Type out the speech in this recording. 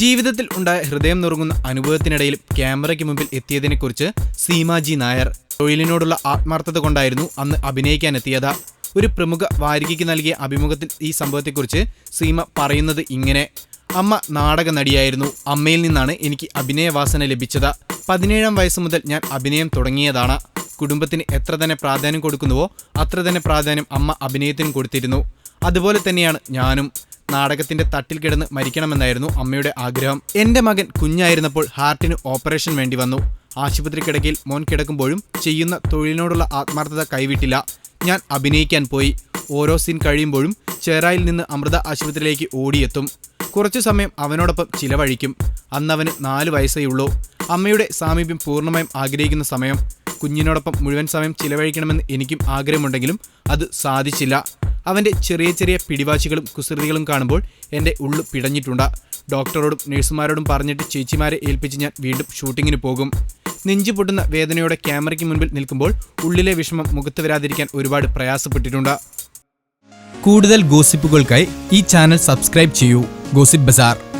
ജീവിതത്തിൽ ഉണ്ടായ ഹൃദയം നുറുങ്ങുന്ന അനുഭവത്തിനിടയിൽ ക്യാമറയ്ക്ക് മുമ്പിൽ എത്തിയതിനെക്കുറിച്ച് സീമാജി നായർ തൊഴിലിനോടുള്ള ആത്മാർത്ഥത കൊണ്ടായിരുന്നു അന്ന് അഭിനയിക്കാനെത്തിയത്. ഒരു പ്രമുഖ വാരികയ്ക്ക് നൽകിയ അഭിമുഖത്തിൽ ഈ സംഭവത്തെക്കുറിച്ച് സീമ പറയുന്നത് ഇങ്ങനെ അമ്മ നാടക നടിയായിരുന്നു. അമ്മയിൽ നിന്നാണ് എനിക്ക് അഭിനയവാസന ലഭിച്ചത്. പതിനേഴാം വയസ്സ് മുതൽ ഞാൻ അഭിനയം തുടങ്ങിയതാണ്. കുടുംബത്തിന് എത്ര തന്നെ പ്രാധാന്യം കൊടുക്കുന്നുവോ അത്ര തന്നെ പ്രാധാന്യം അമ്മ അഭിനയത്തിനും കൊടുത്തിരുന്നു. അതുപോലെ തന്നെയാണ് ഞാനും. നാടകത്തിന്റെ തട്ടിൽ കിടന്ന് മരിക്കണമെന്നായിരുന്നു അമ്മയുടെ ആഗ്രഹം. എന്റെ മകൻ കുഞ്ഞായിരുന്നപ്പോൾ ഹാർട്ടിന് ഓപ്പറേഷൻ വേണ്ടി വന്നു. ആശുപത്രി കിടക്കയിൽ മോൻ കിടക്കുമ്പോഴും ചെയ്യുന്ന തൊഴിലിനോടുള്ള ആത്മാർത്ഥത കൈവിട്ടില്ല. ഞാൻ അഭിനയിക്കാൻ പോയി. ഓരോ സീൻ കഴിയുമ്പോഴും ചേറായിൽ നിന്ന് അമൃത ആശുപത്രിയിലേക്ക് ഓടിയെത്തും. കുറച്ചു സമയം അവനോടൊപ്പം ചിലവഴിക്കും. അന്നവന് നാല് വയസ്സേ ഉള്ളൂ. അമ്മയുടെ സാമീപ്യം പൂർണമായും ആഗ്രഹിക്കുന്ന സമയം. കുഞ്ഞിനോടൊപ്പം മുഴുവൻ സമയം ചിലവഴിക്കണമെന്ന് എനിക്കും ആഗ്രഹമുണ്ടെങ്കിലും അത് സാധിച്ചില്ല. അവന്റെ ചെറിയ ചെറിയ പിടിവാശികളും കുസൃതികളും കാണുമ്പോൾ എന്റെ ഉള്ളു പിടഞ്ഞിട്ടുണ്ട്. ഡോക്ടറോടും നഴ്സുമാരോടും പറഞ്ഞിട്ട് ചേച്ചിമാരെ ഏൽപ്പിച്ച് ഞാൻ വീണ്ടും ഷൂട്ടിങ്ങിന് പോകും. നെഞ്ചു പൊട്ടുന്ന വേദനയോടെ ക്യാമറയ്ക്ക് മുൻപിൽ നിൽക്കുമ്പോൾ ഉള്ളിലെ വിഷമം മുഖത്ത് വരാതിരിക്കാൻ ഒരുപാട് പ്രയാസപ്പെട്ടിട്ടുണ്ട്. കൂടുതൽ ഗോസിപ്പുകൾക്കായി ഈ ചാനൽ സബ്സ്ക്രൈബ് ചെയ്യൂ. ഗോസിപ്പ് ബസാർ.